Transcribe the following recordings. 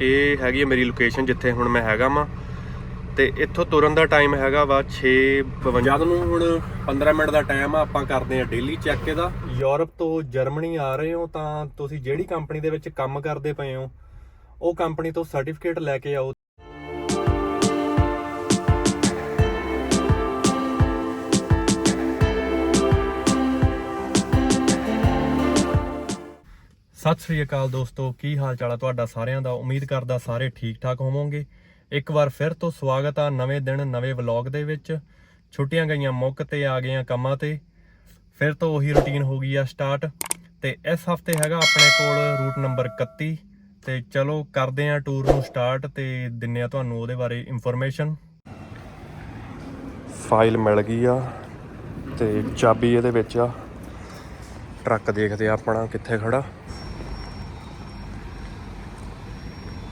ਇਹ ਹੈਗੀ ਹੈ ਮੇਰੀ ਲੋਕੇਸ਼ਨ ਜਿੱਥੇ ਹੁਣ ਮੈਂ ਹੈਗਾ ਵਾਂ। ਤੇ ਇੱਥੋਂ ਤੁਰਨ ਦਾ ਟਾਈਮ ਹੈਗਾ ਵਾ 6:52 ਜਦ ਨੂੰ ਹੁਣ 15 ਮਿੰਟ ਦਾ ਟਾਈਮ ਆ, ਆਪਾਂ ਕਰਦੇ ਆ ਡੇਲੀ ਚੈੱਕ ਇਹਦਾ। ਯੂਰਪ ਤੋਂ ਜਰਮਨੀ ਆ ਰਹੇ ਹੋ ਤਾਂ ਤੁਸੀਂ ਜਿਹੜੀ ਕੰਪਨੀ ਦੇ ਵਿੱਚ ਕੰਮ ਕਰਦੇ ਪਏ ਹੋ, ਉਹ ਕੰਪਨੀ ਤੋਂ ਸਰਟੀਫਿਕੇਟ ਲੈ ਕੇ ਆਓ ਸਤਿ ਸ੍ਰੀ ਅਕਾਲ ਦੋਸਤੋ, ਕੀ ਹਾਲ ਚਾਲ ਆ ਤੁਹਾਡਾ ਸਾਰਿਆਂ ਦਾ? ਉਮੀਦ ਕਰਦਾ ਸਾਰੇ ਠੀਕ ਠਾਕ ਹੋਵੋਗੇ। ਇੱਕ ਵਾਰ ਫਿਰ ਤੋਂ ਸਵਾਗਤ ਆ ਨਵੇਂ ਦਿਨ, ਨਵੇਂ ਵਲੌਗ ਦੇ ਵਿੱਚ। ਛੁੱਟੀਆਂ ਗਈਆਂ ਮੁੱਕ ਤੇ ਆ ਗਈਆਂ ਕੰਮਾਂ ਤੇ। ਫਿਰ ਤੋਂ ਉਹੀ ਰੁਟੀਨ ਹੋ ਗਈ ਆ ਸਟਾਰਟ। ਤੇ ਇਸ ਹਫ਼ਤੇ ਹੈਗਾ ਆਪਣੇ ਕੋਲ ਰੂਟ ਨੰਬਰ 31 ਤੇ ਚਲੋ ਕਰਦੇ ਆ ਟੂਰ ਨੂੰ ਸਟਾਰਟ ਤੇ ਦਿੰਨੇ ਆ ਤੁਹਾਨੂੰ ਉਹਦੇ ਬਾਰੇ ਇਨਫੋਰਮੇਸ਼ਨ। ਫਾਈਲ ਮਿਲ ਗਈ ਆ ਤੇ ਚਾਬੀ ਇਹਦੇ ਵਿੱਚ ਆ। ਟਰੱਕ ਦੇਖਦੇ ਆ ਆਪਣਾ ਕਿੱਥੇ ਖੜਾ।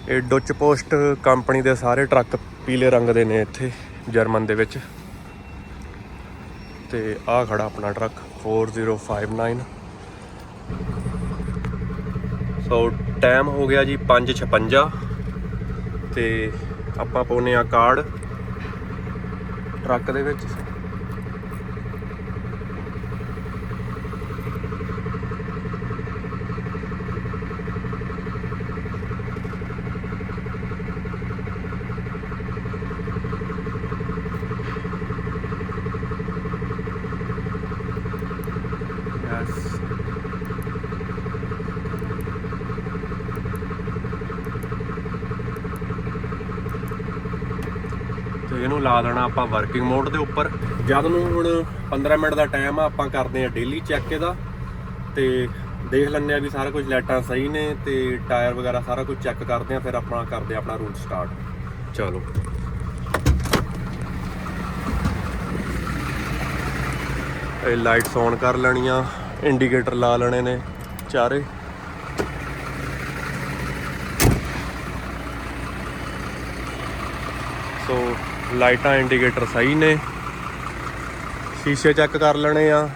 ਇਹ ਡੁੱਚ ਪੋਸਟ ਕੰਪਨੀ ਦੇ ਸਾਰੇ ਟਰੱਕ ਪੀਲੇ ਰੰਗ ਦੇ ਨੇ ਇੱਥੇ ਜਰਮਨ ਦੇ ਵਿੱਚ। ਤੇ ਆਹ ਖੜਾ ਆਪਣਾ ਟਰੱਕ 4059 ਸੋ ਟਾਈਮ ਹੋ ਗਿਆ ਜੀ 5:56 ਤੇ ਆਪਾਂ ਪਾਉਨੇ ਆ ਕਾਰਡ ਟਰੱਕ ਦੇ ਵਿੱਚ ਯੈਸ ਤੇ ਇਹਨੂੰ ਲਾ ਦੇਣਾ ਆਪਾਂ ਵਰਕਿੰਗ ਮੋਡ ਦੇ ਉੱਪਰ। ਜਦ ਨੂੰ ਹੁਣ 15 ਮਿੰਟ ਦਾ ਟਾਈਮ ਆ, ਆਪਾਂ ਕਰਦੇ ਆ ਡੇਲੀ ਚੈੱਕ ਇਹਦਾ। ਤੇ ਦੇਖ ਲੈਂਦੇ ਆ ਵੀ ਸਾਰਾ ਕੁਝ ਲਾਈਟਾਂ ਸਹੀ ਨੇ ਤੇ ਟਾਇਰ ਵਗੈਰਾ ਸਾਰਾ ਕੁਝ ਚੈੱਕ ਕਰਦੇ ਆ ਫਿਰ ਆਪਣਾ ਕਰਦੇ ਆ ਆਪਣਾ ਰੂਟ ਸਟਾਰਟ ਚਲੋ। ਇਹ ਲਾਈਟਸ ਔਨ ਕਰ ਲੈਣੀਆਂ ਇੰਡੀਕੇਟਰ ਲਾ ਲੈਣੇ ਨੇ ਚਾਰੇ ਸੋ ਲਾਈਟਾਂ ਇੰਡੀਕੇਟਰ ਸਹੀ ਨੇ। ਸ਼ੀਸ਼ੇ ਚੈੱਕ ਕਰ ਲੈਣੇ ਆ।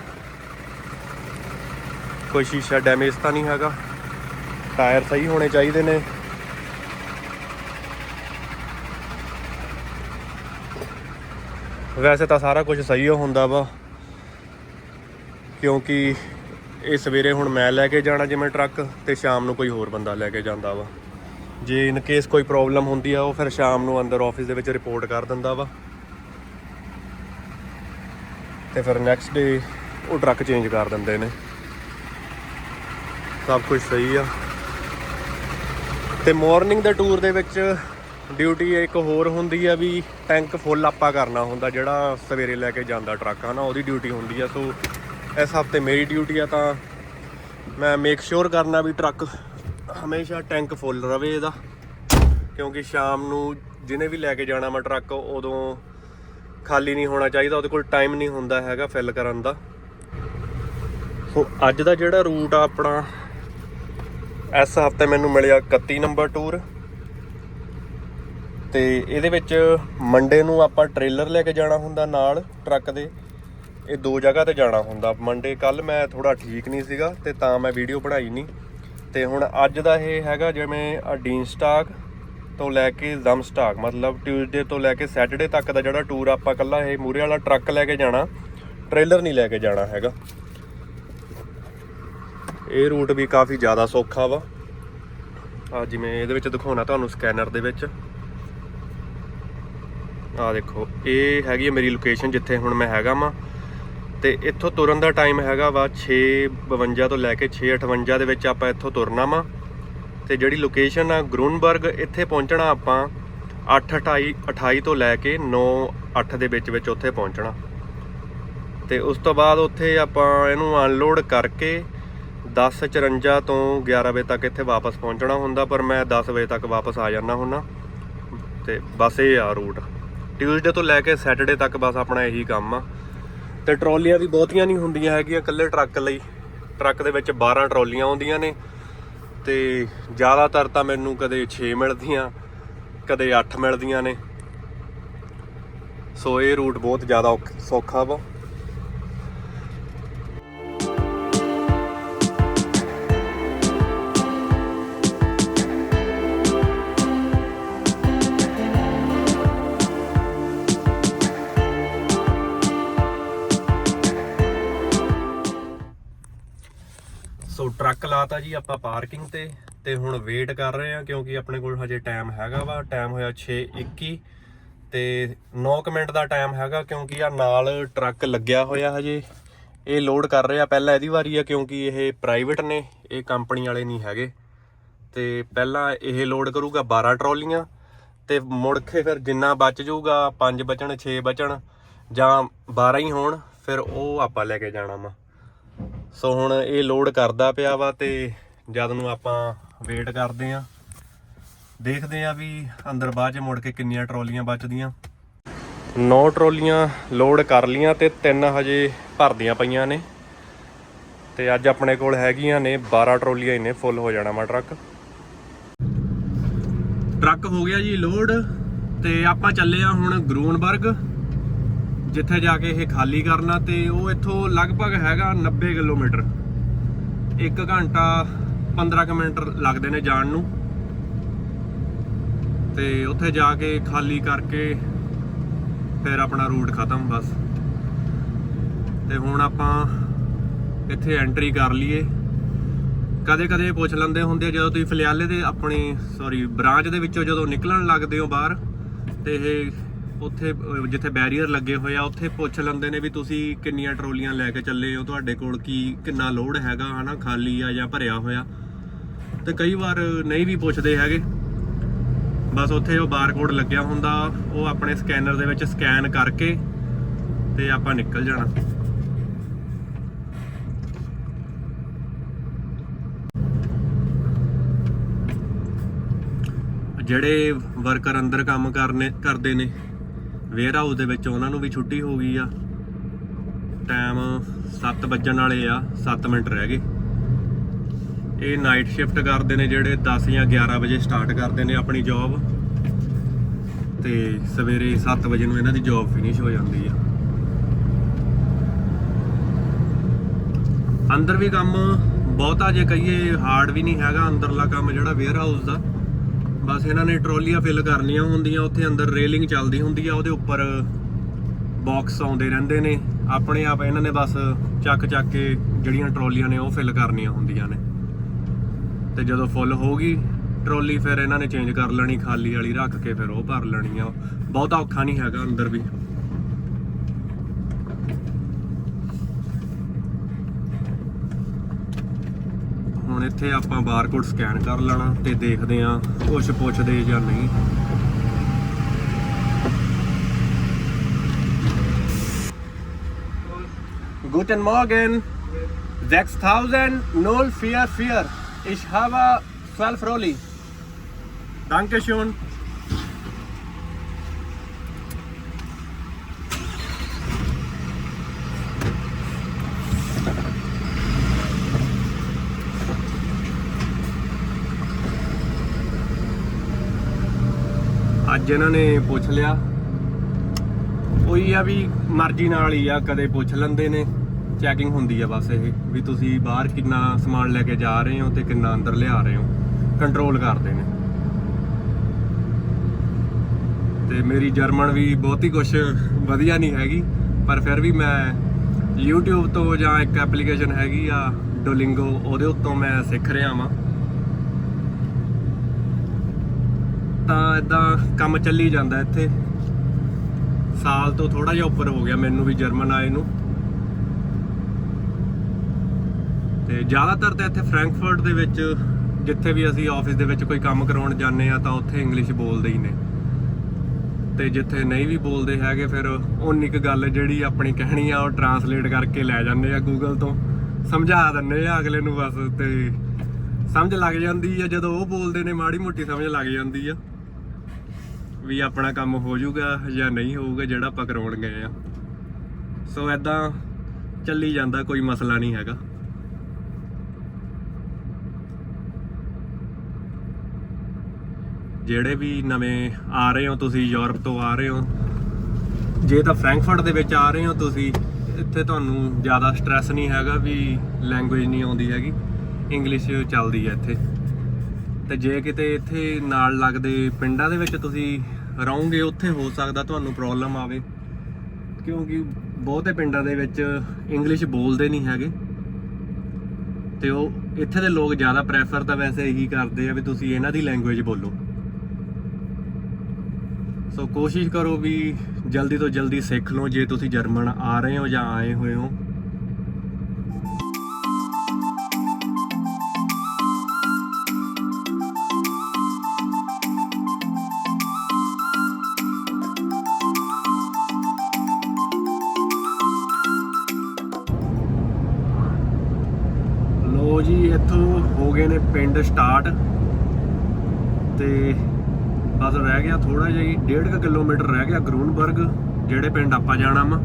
ਕੋਈ ਸ਼ੀਸ਼ਾ ਡੈਮੇਜ ਤਾਂ ਨਹੀਂ ਹੈਗਾ। ਟਾਇਰ ਸਹੀ ਹੋਣੇ ਚਾਹੀਦੇ ਨੇ। ਵੈਸੇ ਤਾਂ ਸਾਰਾ ਕੁਝ ਸਹੀ ਹੋ ਹੁੰਦਾ ਵਾ। ਕਿਉਂਕਿ ਇਹ ਸਵੇਰੇ ਹੁਣ ਮੈਂ ਲੈ ਕੇ ਜਾਣਾ ਜਿਵੇਂ ਟਰੱਕ ਤੇ ਸ਼ਾਮ ਨੂੰ ਕੋਈ ਹੋਰ ਬੰਦਾ ਲੈ ਕੇ ਜਾਂਦਾ ਵਾ। ਜੇ ਇਨ ਕੇਸ ਕੋਈ ਪ੍ਰੋਬਲਮ ਹੁੰਦੀ ਆ, ਉਹ ਫਿਰ ਸ਼ਾਮ ਨੂੰ ਅੰਦਰ ਆਫਿਸ ਦੇ ਵਿੱਚ ਰਿਪੋਰਟ ਕਰ ਦਿੰਦਾ ਵਾ। ਤੇ ਫਿਰ ਨੈਕਸਟ ਡੇ ਉਹ ਟਰੱਕ ਚੇਂਜ ਕਰ ਦਿੰਦੇ ਨੇ। ਸਭ ਕੁਝ ਸਹੀ ਆ। ਤੇ ਮਾਰਨਿੰਗ ਦੇ ਟੂਰ ਦੇ ਵਿੱਚ ਡਿਊਟੀ ਇੱਕ ਹੋਰ ਹੁੰਦੀ ਆ ਵੀ ਟੈਂਕ ਫੁੱਲ ਆਪਾਂ ਕਰਨਾ ਹੁੰਦਾ, ਜਿਹੜਾ ਸਵੇਰੇ ਲੈ ਕੇ ਜਾਂਦਾ ਟਰੱਕ ਆ ਨਾ ਉਹਦੀ ਡਿਊਟੀ ਹੁੰਦੀ ਆ। ਸੋ ਇਸ ਹਫ਼ਤੇ ਮੇਰੀ ਡਿਊਟੀ ਆ ਤਾਂ ਮੈਂ ਮੇਕ ਸ਼ੋਰ ਕਰਨਾ ਵੀ ਟਰੱਕ ਹਮੇਸ਼ਾ ਟੈਂਕ ਫੁੱਲ ਰਵੇ ਇਹਦਾ। ਕਿਉਂਕਿ ਸ਼ਾਮ ਨੂੰ ਜਿਹਨੇ ਵੀ ਲੈ ਕੇ ਜਾਣਾ ਮੈਂ ਟਰੱਕ, ਉਦੋਂ ਖਾਲੀ ਨਹੀਂ ਹੋਣਾ ਚਾਹੀਦਾ, ਉਹਦੇ ਕੋਲ ਟਾਈਮ ਨਹੀਂ ਹੁੰਦਾ ਹੈਗਾ ਫਿਲ ਕਰਨ ਦਾ। ਸੋ ਅੱਜ ਦਾ ਜਿਹੜਾ ਰੂਟ ਆ ਆਪਣਾ, ਇਸ ਹਫ਼ਤੇ ਮੈਨੂੰ ਮਿਲਿਆ 31 ਨੰਬਰ ਟੂਰ ਤੇ ਇਹਦੇ ਵਿੱਚ ਮੰਡੇ ਨੂੰ ਆਪਾਂ ਟ੍ਰੇਲਰ ਲੈ ਕੇ ਜਾਣਾ ਹੁੰਦਾ ਨਾਲ ਟਰੱਕ ਦੇ। ਇਹ ਦੋ ਜਗ੍ਹਾ ਤੇ ਜਾਣਾ ਹੁੰਦਾ। ਮੰਡੇ ਕੱਲ ਮੈਂ ਥੋੜਾ ਠੀਕ ਨਹੀਂ ਸੀਗਾ, ਤੇ ਤਾਂ ਮੈਂ ਵੀਡੀਓ ਬਣਾਈ ਨਹੀਂ। ਤੇ ਹੁਣ ਅੱਜ ਦਾ ਇਹ ਹੈਗਾ ਜਿਵੇਂ ਡੀਨ ਸਟਾਕ ਤੋਂ ਲੈ ਕੇ ਜ਼ਮ ਸਟਾਕ, ਮਤਲਬ ਟਿਊਜ਼ਡੇ ਤੋਂ ਲੈ ਕੇ ਸੈਟਰਡੇ ਤੱਕ ਦਾ ਜਿਹੜਾ ਟੂਰ ਆਪਾਂ ਕੱਲਾ ਇਹ ਮੂਰੇ ਵਾਲਾ ਟਰੱਕ ਲੈ ਕੇ ਜਾਣਾ ਟ੍ਰੇਲਰ ਨਹੀਂ ਲੈ ਕੇ ਜਾਣਾ ਹੈਗਾ। ਇਹ ਰੂਟ ਵੀ ਕਾਫੀ ਜ਼ਿਆਦਾ ਸੌਖਾ ਵਾ। ਆ ਜਿਵੇਂ ਇਹਦੇ ਵਿੱਚ ਦਿਖਾਉਣਾ ਤੁਹਾਨੂੰ ਸਕੈਨਰ ਦੇ ਵਿੱਚ। ਆ ਦੇਖੋ, ਇਹ ਹੈਗੀ ਮੇਰੀ ਲੋਕੇਸ਼ਨ ਜਿੱਥੇ ਹੁਣ ਮੈਂ ਹੈਗਾ ਵਾਂ। ਤੇ ਇੱਥੋਂ ਤੁਰਨ ਦਾ ਟਾਈਮ ਹੈਗਾ ਵਾ 6:52 ਤੋਂ ਲੈ ਕੇ 6:58 ਦੇ ਵਿੱਚ ਆਪਾਂ ਇੱਥੋਂ ਤੁਰਨਾ ਵਾ। ਤੇ ਜਿਹੜੀ ਲੋਕੇਸ਼ਨ ਆ ਗਰੂਨਬਰਗ, ਇੱਥੇ ਪਹੁੰਚਣਾ ਆਪਾਂ 8:28 28 ਤੋਂ ਲੈ ਕੇ 9:08 ਦੇ ਵਿੱਚ ਵਿੱਚ ਉੱਥੇ ਪਹੁੰਚਣਾ। ਤੇ ਉਸ ਤੋਂ ਬਾਅਦ ਉੱਥੇ ਆਪਾਂ ਇਹਨੂੰ ਅਨਲੋਡ ਕਰਕੇ 10:54 ਤੋਂ 11 ਵਜੇ ਤੱਕ ਇੱਥੇ ਵਾਪਸ ਪਹੁੰਚਣਾ ਹੁੰਦਾ, ਪਰ ਮੈਂ 10 ਵਜੇ ਤੱਕ ਵਾਪਸ ਆ ਜਾਣਾ ਹੁੰਦਾ। ਤੇ ਬਸ ਇਹ ਆ ਰੂਟ ਟਿਊਜ਼ਡੇ ਤੋਂ ਲੈ ਕੇ ਸੈਟਰਡੇ ਤੱਕ ਬਸ ਆਪਣਾ ਇਹੀ ਕੰਮ ਆ। ਤੇ ਟਰਾਲੀਆਂ ਵੀ ਬਹੁਤੀਆਂ ਨਹੀਂ ਹੁੰਦੀਆਂ ਹੈਗੀਆਂ ਇਕੱਲੇ ਟਰੱਕ ਲਈ। ਟਰੱਕ ਦੇ ਵਿੱਚ 12 ਟਰਾਲੀਆਂ ਆਉਂਦੀਆਂ ਨੇ ਤੇ ਜ਼ਿਆਦਾਤਰ ਤਾਂ ਮੈਨੂੰ ਕਦੇ 6 ਮਿਲਦੀਆਂ, ਕਦੇ 8 ਮਿਲਦੀਆਂ ਨੇ। ਸੋ ਇਹ ਰੂਟ ਬਹੁਤ ਜ਼ਿਆਦਾ ਔਖ- ਸੌਖਾ ਵਾ। ਲਾਤਾ ਜੀ, ਆਪਾਂ ਪਾਰਕਿੰਗ ਤੇ ਤੇ ਹੁਣ ਵੇਟ ਕਰ ਰਹੇ ਆ ਕਿਉਂਕਿ ਆਪਣੇ ਕੋਲ ਹਜੇ ਟਾਈਮ ਹੈਗਾ ਵਾ। ਟਾਈਮ ਹੋਇਆ 6:21 ਤੇ 9 ਕੁ ਮਿੰਟ ਦਾ ਟਾਈਮ ਹੈਗਾ ਕਿਉਂਕਿ ਆ ਨਾਲ ਟਰੱਕ ਲੱਗਿਆ ਹੋਇਆ ਹਜੇ। ਇਹ ਲੋਡ ਕਰ ਰਹੇ ਆ ਪਹਿਲਾਂ ਇਹਦੀ ਵਾਰੀ ਆ ਕਿਉਂਕਿ ਇਹ ਪ੍ਰਾਈਵੇਟ ਨੇ, ਇਹ ਕੰਪਨੀ ਵਾਲੇ ਨਹੀਂ ਹੈਗੇ। ਤੇ ਪਹਿਲਾਂ ਇਹ ਲੋਡ ਕਰੂਗਾ 12 ਟਰਾਲੀਆਂ ਤੇ ਮੁੜ ਕੇ ਫਿਰ ਜਿੰਨਾ ਬਚ ਜਾਊਗਾ 5 ਬਚਣ 6 ਬਚਣ ਜਾਂ 12 ਹੀ ਹੋਣ, ਫਿਰ ਉਹ ਆਪਾਂ ਲੈ ਕੇ ਜਾਣਾ ਵਾ। ਸੋ ਹੁਣ ਇਹ ਲੋਡ ਕਰਦਾ ਪਿਆ ਵਾ ਤੇ ਜਦ ਨੂੰ ਆਪਾਂ ਵੇਟ ਕਰਦੇ ਆ, ਦੇਖਦੇ ਆ ਵੀ ਅੰਦਰ ਬਾਅਦ ਚ ਮੁੜ ਕੇ ਕਿੰਨੀਆਂ ਟਰਾਲੀਆਂ ਬਚਦੀਆਂ। 9 ਟਰਾਲੀਆਂ ਲੋਡ ਕਰ ਲੀਆਂ ਤੇ ਤਿੰਨ ਹਜੇ ਭਰਦੀਆਂ ਪਈਆਂ ਨੇ। ਤੇ ਅੱਜ ਆਪਣੇ ਕੋਲ ਹੈਗੀਆਂ ਨੇ 12 ਟਰਾਲੀਆਂ ਇਹਨੇ ਫੁੱਲ ਹੋ ਜਾਣਾ ਵਾ ਟਰੱਕ। ਟਰੱਕ ਹੋ ਗਿਆ ਜੀ ਲੋਡ ਤੇ ਆਪਾਂ ਚੱਲੇ ਆ ਹੁਣ ਗਰੂਨਬਰਗ। ਜਿੱਥੇ ਜਾ ਕੇ ਇਹ ਖਾਲੀ ਕਰਨਾ ਤੇ ਉਹ ਇੱਥੋਂ ਲਗਭਗ ਹੈਗਾ 90 ਕਿਲੋਮੀਟਰ। 1 ਘੰਟਾ 15 ਕੁ ਮਿੰਟ ਲੱਗਦੇ ਨੇ ਜਾਣ ਨੂੰ। ਤੇ ਉੱਥੇ ਜਾ ਕੇ ਖਾਲੀ ਕਰਕੇ ਫਿਰ ਆਪਣਾ ਰੂਟ ਖਤਮ ਬਸ। ਤੇ ਹੁਣ ਆਪਾਂ ਇੱਥੇ ਐਂਟਰੀ ਕਰ ਲਈਏ। ਕਦੇ ਕਦੇ ਪੁੱਛ ਲੈਂਦੇ ਹੁੰਦੇ ਜਦੋਂ ਤੁਸੀਂ ਫਲਿਆਲੇ ਦੇ ਆਪਣੀ ਸੌਰੀ ਬ੍ਰਾਂਚ ਦੇ ਵਿੱਚੋਂ ਜਦੋਂ ਨਿਕਲਣ ਲੱਗਦੇ ਹੋ ਬਾਹਰ, ਤੇ ਇਹ ਉੱਥੇ ਅਹ, ਜਿੱਥੇ ਬੈਰੀਅਰ ਲੱਗੇ ਹੋਏ ਆ ਉੱਥੇ ਪੁੱਛ ਲੈਂਦੇ ਨੇ ਵੀ ਤੁਸੀਂ ਕਿੰਨੀਆਂ ਟਰੋਲੀਆਂ ਲੈ ਕੇ ਚੱਲੇ ਹੋ? ਤੁਹਾਡੇ ਕੋਲ ਕੀ ਕਿੰਨਾ ਲੋਡ ਹੈਗਾ ਹਨਾ ਖਾਲੀ ਆ ਜਾਂ ਭਰਿਆ ਹੋਇਆ? ਤੇ ਕਈ ਵਾਰ ਨਹੀਂ ਵੀ ਪੁੱਛਦੇ ਹੈਗੇ। ਬਸ ਉੱਥੇ ਉਹ ਬਾਰਕੋਡ ਲੱਗਿਆ ਹੁੰਦਾ ਉਹ ਆਪਣੇ ਸਕੈਨਰ ਦੇ ਵਿੱਚ ਸਕੈਨ ਕਰਕੇ ਤੇ ਆਪਾਂ ਨਿਕਲ ਜਾਣਾ। ਜਿਹੜੇ ਵਰਕਰ ਅੰਦਰ ਕੰਮ ਕਰਨੇ ਕਰਦੇ ਨੇ ਵੇਅਰ ਹਾਊਸ ਦੇ ਵਿੱਚ ਉਹਨਾਂ ਨੂੰ ਵੀ ਛੁੱਟੀ ਹੋ ਗਈ ਆ। ਟਾਈਮ 7 ਵੱਜਣ ਵਾਲੇ ਆ 7 ਮਿੰਟ ਰਹਿ ਗਏ। ਇਹ ਨਾਈਟ ਸ਼ਿਫਟ ਕਰਦੇ ਨੇ ਜਿਹੜੇ 10 ਜਾਂ 11 ਵਜੇ ਸਟਾਰਟ ਕਰਦੇ ਨੇ ਆਪਣੀ ਜੌਬ ਤੇ ਸਵੇਰੇ 7 ਵਜੇ ਨੂੰ ਇਹਨਾਂ ਦੀ ਜੌਬ ਫਿਨਿਸ਼ ਹੋ ਜਾਂਦੀ ਆ। ਅੰਦਰ ਵੀ ਕੰਮ ਬਹੁਤਾ ਜੇ ਕਹੀਏ ਹਾਰਡ ਵੀ ਨਹੀਂ ਹੈਗਾ, ਅੰਦਰਲਾ ਕੰਮ ਜਿਹੜਾ ਵੇਅਰ ਹਾਊਸ ਦਾ। ਬਸ ਇਹਨਾਂ ਨੇ ਟਰੋਲੀਆਂ ਫਿਲ ਕਰਨੀਆਂ ਹੁੰਦੀਆਂ, ਉੱਥੇ ਅੰਦਰ ਰੇਲਿੰਗ ਚੱਲਦੀ ਹੁੰਦੀ ਆ, ਉਹਦੇ ਉੱਪਰ ਬਾਕਸ ਆਉਂਦੇ ਰਹਿੰਦੇ ਨੇ। ਆਪਣੇ ਆਪ ਇਹਨਾਂ ਨੇ ਬਸ ਚੱਕ ਚੱਕ ਕੇ ਜਿਹੜੀਆਂ ਟਰੋਲੀਆਂ ਨੇ ਉਹ ਫਿਲ ਕਰਨੀਆਂ ਹੁੰਦੀਆਂ ਨੇ। ਤੇ ਜਦੋਂ ਫੁੱਲ ਹੋ ਗਈ, ਟਰੋਲੀ ਫਿਰ ਇਹਨਾਂ ਨੇ ਚੇਂਜ ਕਰ ਲੈਣੀ, ਖਾਲੀ ਵਾਲੀ ਰੱਖ ਕੇ ਫਿਰ ਉਹ ਭਰ ਲੈਣੀ ਆ। ਬਹੁਤਾ ਔਖਾ ਨਹੀਂ ਹੈਗਾ ਅੰਦਰ ਵੀ। ਹੁਣ ਇੱਥੇ ਆਪਾਂ ਬਾਰਕੋਡ ਸਕੈਨ ਕਰ ਲੈਣਾ ਤੇ ਦੇਖਦੇ ਆ ਕੁਝ ਪੁੱਛਦੇ ਜਾਂ ਨਹੀਂ Guten Morgen. 6000 null vier vier. Ich habe 12 Rolli. Dankeschön. ਅੱਜ ਨੇ ਪੁੱਛ ਲਿਆ, ਉਹੀ ਆ ਵੀ ਮਰਜ਼ੀ ਨਾਲ ਹੀ ਆ, ਕਦੇ ਪੁੱਛ ਲੈਂਦੇ ਨੇ ਚੈਕਿੰਗ ਹੁੰਦੀ ਆ ਬਸ ਇਹ, ਵੀ ਤੁਸੀਂ ਬਾਹਰ ਕਿੰਨਾ ਸਮਾਨ ਲੈ ਕੇ ਜਾ ਰਹੇ ਹੋ ਤੇ ਕਿੰਨਾ ਅੰਦਰ ਲਿਆ ਰਹੇ ਹੋ ਕੰਟਰੋਲ ਕਰਦੇ ਨੇ। ਤੇ ਮੇਰੀ ਜਰਮਨ ਵੀ ਬਹੁਤੀ ਕੁਝ ਵਧੀਆ ਨਹੀਂ ਹੈਗੀ, ਪਰ ਫਿਰ ਵੀ ਮੈਂ YouTube ਤੋਂ ਜਾਂ ਇੱਕ ਐਪਲੀਕੇਸ਼ਨ ਹੈਗੀ ਆ ਡੋਲਿੰਗੋ ਉਹਦੇ ਉੱਤੋਂ ਮੈਂ ਸਿੱਖ ਰਿਹਾ ਵਾਂ। ਤਾਂ ਇਦਾਂ ਕੰਮ ਚੱਲੀ ਜਾਂਦਾ ਇੱਥੇ। ਸਾਲ ਤੋਂ ਥੋੜਾ ਜਿਹਾ ਉੱਪਰ ਹੋ ਗਿਆ ਮੈਨੂੰ ਵੀ ਜਰਮਨ ਆਏ ਨੂੰ। ਤੇ ਜ਼ਿਆਦਾਤਰ ਤਾਂ ਇੱਥੇ ਫ੍ਰੈਂਕਫਰਟ ਦੇ ਵਿੱਚ, ਜਿੱਥੇ ਵੀ ਅਸੀਂ ਆਫਿਸ ਦੇ ਵਿੱਚ ਕੋਈ ਕੰਮ ਕਰਾਉਣ ਜਾਂਦੇ ਆ ਤਾਂ ਉੱਥੇ ਇੰਗਲਿਸ਼ ਬੋਲਦੇ ਹੀ ਨੇ। ਤੇ ਜਿੱਥੇ ਨਹੀਂ ਵੀ ਬੋਲਦੇ ਹੈਗੇ, ਫਿਰ ਉਨੀ ਕੁ ਗੱਲ ਜਿਹੜੀ ਆਪਣੀ ਕਹਿਣੀ ਆ, ਉਹ ਟਰਾਂਸਲੇਟ ਕਰਕੇ ਲੈ ਜਾਂਦੇ ਆ ਗੂਗਲ ਤੋਂ। ਸਮਝਾ ਦਿੰਦੇ ਆ ਅਗਲੇ ਨੂੰ ਬਸ ਤੇ ਸਮਝ ਲੱਗ ਜਾਂਦੀ ਆ, ਜਦੋਂ ਉਹ ਬੋਲਦੇ ਨੇ, ਮਾੜੀ ਮੋਟੀ ਸਮਝ ਲੱਗ ਜਾਂਦੀ ਆ। ਵੀ ਆਪਣਾ ਕੰਮ ਹੋ ਜਾਊਗਾ ਜਾਂ ਨਹੀਂ ਹੋਊਗਾ ਜਿਹੜਾ ਆਪਾਂ ਕਰਾਉਣ ਗਏ ਆ। ਸੋ ਐਦਾਂ ਚੱਲੀ ਜਾਂਦਾ, ਕੋਈ ਮਸਲਾ ਨਹੀਂ ਹੈਗਾ। ਜਿਹੜੇ ਵੀ ਨਵੇਂ ਆ ਰਹੇ ਹੋ, ਤੁਸੀਂ ਯੂਰਪ ਤੋਂ ਆ ਰਹੇ ਹੋ, ਜੇ ਤਾਂ ਫ੍ਰੈਂਕਫਰਟ ਦੇ ਵਿੱਚ ਆ ਰਹੇ ਹੋ ਤੁਸੀਂ, ਇੱਥੇ ਤੁਹਾਨੂੰ ਜ਼ਿਆਦਾ ਸਟ੍ਰੈਸ ਨਹੀਂ ਹੈਗਾ ਵੀ ਲੈਂਗੁਏਜ ਨਹੀਂ ਆਉਂਦੀ ਹੈਗੀ। ਇੰਗਲਿਸ਼ ਚੱਲਦੀ ਹੈ ਇੱਥੇ। ਤੇ ਜੇ ਕਿਤੇ ਇੱਥੇ ਨਾਲ ਲੱਗਦੇ ਪਿੰਡਾਂ ਦੇ ਵਿੱਚ ਤੁਸੀਂ ਰਹੋਗੇ, ਉੱਥੇ ਹੋ ਸਕਦਾ ਤੁਹਾਨੂੰ ਪ੍ਰੋਬਲਮ ਆਵੇ। ਕਿਉਂਕਿ ਬਹੁਤੇ ਪਿੰਡਾਂ ਦੇ ਵਿੱਚ ਇੰਗਲਿਸ਼ ਬੋਲਦੇ ਨਹੀਂ ਹੈਗੇ। ਤੇ ਉਹ ਇੱਥੇ ਦੇ ਲੋਕ ਜ਼ਿਆਦਾ ਪ੍ਰੈਫਰ ਤਾਂ ਵੈਸੇ ਇਹੀ ਕਰਦੇ ਆ ਵੀ ਤੁਸੀਂ ਇਹਨਾਂ ਦੀ ਲੈਂਗੁਏਜ ਬੋਲੋ। ਸੋ ਕੋਸ਼ਿਸ਼ ਕਰੋ ਵੀ ਜਲਦੀ ਤੋਂ ਜਲਦੀ ਸਿੱਖ ਲਓ, ਜੇ ਤੁਸੀਂ ਜਰਮਨ ਆ ਰਹੇ ਹੋ ਜਾਂ ਆਏ ਹੋਏ ਹੋ। ਪਿੰਡ ਸਟਾਰਟ ਤੇ ਬਸ ਰਹਿ ਗਿਆ ਥੋੜਾ ਜਿਹਾ ਹੀ 1.5 ਕਿਲੋਮੀਟਰ ਰਹਿ ਗਿਆ ਗਰੂਨਬਰਗ, ਜਿਹੜੇ ਪਿੰਡ ਆਪਾਂ ਜਾਣਾ ਵਾ।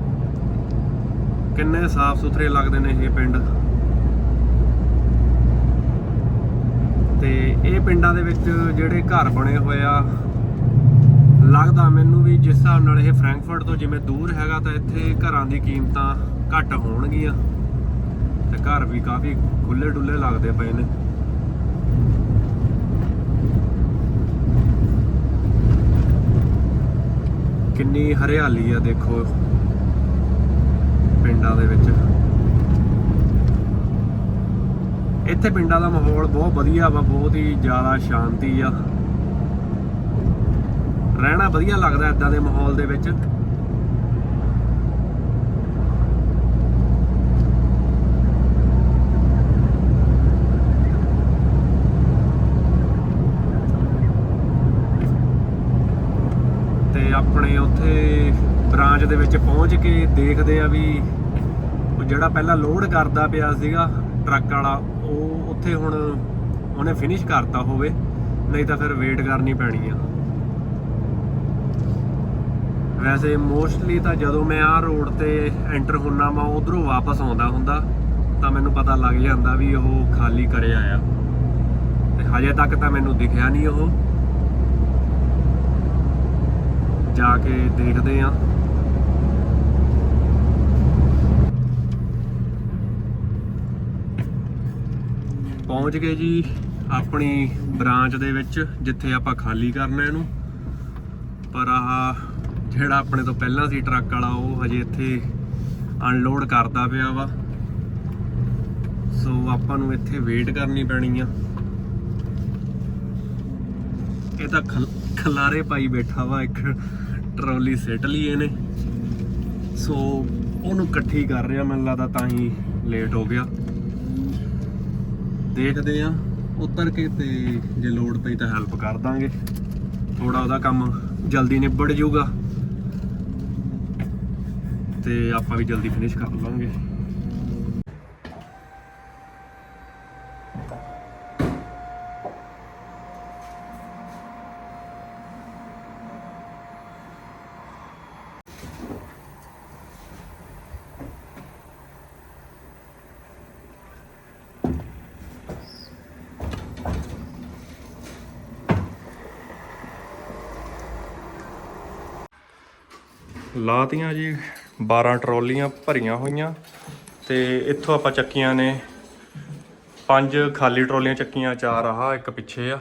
ਕਿੰਨੇ ਸਾਫ਼ ਸੁਥਰੇ ਲੱਗਦੇ ਨੇ ਇਹ ਪਿੰਡ। ਤੇ ਇਹ ਪਿੰਡਾਂ ਦੇ ਵਿੱਚ ਜਿਹੜੇ ਘਰ ਬਣੇ ਹੋਏ ਆ, ਲੱਗਦਾ ਮੈਨੂੰ ਵੀ ਜਿਸ ਹਿਸਾਬ ਨਾਲ ਇਹ ਫਰੈਂਕਫਰਟ ਤੋਂ ਜਿਵੇਂ ਦੂਰ ਹੈਗਾ ਤਾਂ ਇੱਥੇ ਘਰਾਂ ਦੀ ਕੀਮਤਾਂ ਘੱਟ ਹੋਣਗੀਆਂ। ਤੇ ਘਰ ਵੀ ਕਾਫੀ ਖੁੱਲੇ ਡੁੱਲੇ ਲੱਗਦੇ ਪਏ ਨੇ। ਕਿੰਨੀ ਹਰਿਆਲੀ ਆ ਦੇਖੋ। ਪਿੰਡਾਂ ਦੇ ਵਿੱਚ। ਇੱਥੇ ਪਿੰਡਾਂ ਦਾ ਮਾਹੌਲ ਬਹੁਤ ਵਧੀਆ ਵਾ, ਬਹੁਤ ਹੀ ਜ਼ਿਆਦਾ ਸ਼ਾਂਤੀ ਆ। ਰਹਿਣਾ ਵਧੀਆ ਲੱਗਦਾ ਇਦਾਂ ਦੇ ਮਾਹੌਲ ਦੇ ਵਿੱਚ ਤੇ ਆਪਣੇ ਬ੍ਰਾਂਚ ਦੇ ਵਿੱਚ ਪਹੁੰਚ ਕੇ ਦੇਖਦੇ ਆ ਵੀ ਜਿਹੜਾ ਪਹਿਲਾਂ ਲੋਡ ਕਰਦਾ ਪਿਆ ਸੀਗਾ ਟਰੱਕ ਵਾਲਾ, ਉਹ ਉੱਥੇ ਹੁਣ ਉਹਨੇ ਫਿਨਿਸ਼ ਕਰਤਾ ਹੋਵੇ, ਨਹੀਂ ਤਾਂ ਫਿਰ ਵੇਟ ਕਰਨੀ ਪੈਣੀ ਆ। ਵੈਸੇ ਮੋਸਟਲੀ ਤਾਂ ਜਦੋਂ ਮੈਂ ਆਹ ਰੋਡ ਤੇ ਐਂਟਰ ਹੁੰਨਾ ਮੈਂ ਉਧਰੋਂ ਵਾਪਸ ਆਉਂਦਾ ਹੁੰਦਾ, ਤਾਂ ਮੈਨੂੰ ਪਤਾ ਲੱਗ ਜਾਂਦਾ ਵੀ ਉਹ ਖਾਲੀ ਕਰਿਆ ਆ। ਤੇ ਹਜੇ ਤੱਕ ਤਾਂ ਮੈਨੂੰ ਦਿਖਿਆ ਨਹੀਂ ਉਹ। ਜਾ ਕੇ ਦੇਖਦੇ ਆ। ਪਹੁੰਚ ਗਏ ਜੀ ਆਪਣੀ ਬ੍ਰਾਂਚ ਦੇ ਵਿੱਚ, ਜਿੱਥੇ ਆਪਾਂ ਖਾਲੀ ਕਰਨਾ ਇਹਨੂੰ। ਪਰ ਆਹ ਜਿਹੜਾ ਆਪਣੇ ਤੋਂ ਪਹਿਲਾਂ ਸੀ ਟਰੱਕ ਵਾਲਾ, ਉਹ ਹਜੇ ਇੱਥੇ ਅਨਲੋਡ ਕਰਦਾ ਪਿਆ ਵਾ। ਸੋ ਆਪਾਂ ਨੂੰ ਇੱਥੇ ਵੇਟ ਕਰਨੀ ਪੈਣੀ ਆ। ਇਹ ਤਾਂ ਖਲ- ਖਲਾਰੇ ਪਾਈ ਬੈਠਾ ਵਾ ਇੱਕ। ਟਰਾਲੀ ਸਿੱਟ ਲਈ ਇਹਨੇ। ਸੋ ਉਹਨੂੰ ਇਕੱਠੀ ਕਰ ਰਿਹਾ, ਮੈਨੂੰ ਲੱਗਦਾ ਤਾਂ ਹੀ ਲੇਟ ਹੋ ਗਿਆ। ਦੇਖਦੇ ਆ ਉਤਰ ਕੇ ਤੇ ਜੇ ਲੋਡ ਪਈ ਤਾਂ ਹੈਲਪ ਕਰ ਦਾਂਗੇ। ਥੋੜਾ ਉਹਦਾ ਕੰਮ ਜਲਦੀ ਨਿਬੜ ਜਾਊਗਾ। ਤੇ ਆਪਾਂ ਵੀ ਜਲਦੀ ਫਿਨਿਸ਼ ਕਰ ਲਵਾਂਗੇ ਲਾਤੀਆਂ ਜੀ 12 ਟਰਾਲੀਆਂ ਭਰੀਆਂ ਹੋਈਆਂ ਤੇ ਇੱਥੋਂ ਆਪਾਂ ਚੱਕੀਆਂ ਨੇ ਪੰਜ ਖਾਲੀ ਟਰਾਲੀਆਂ ਚੱਕੀਆਂ, ਚਾਰ ਆਹ, ਇੱਕ ਪਿੱਛੇ ਆ।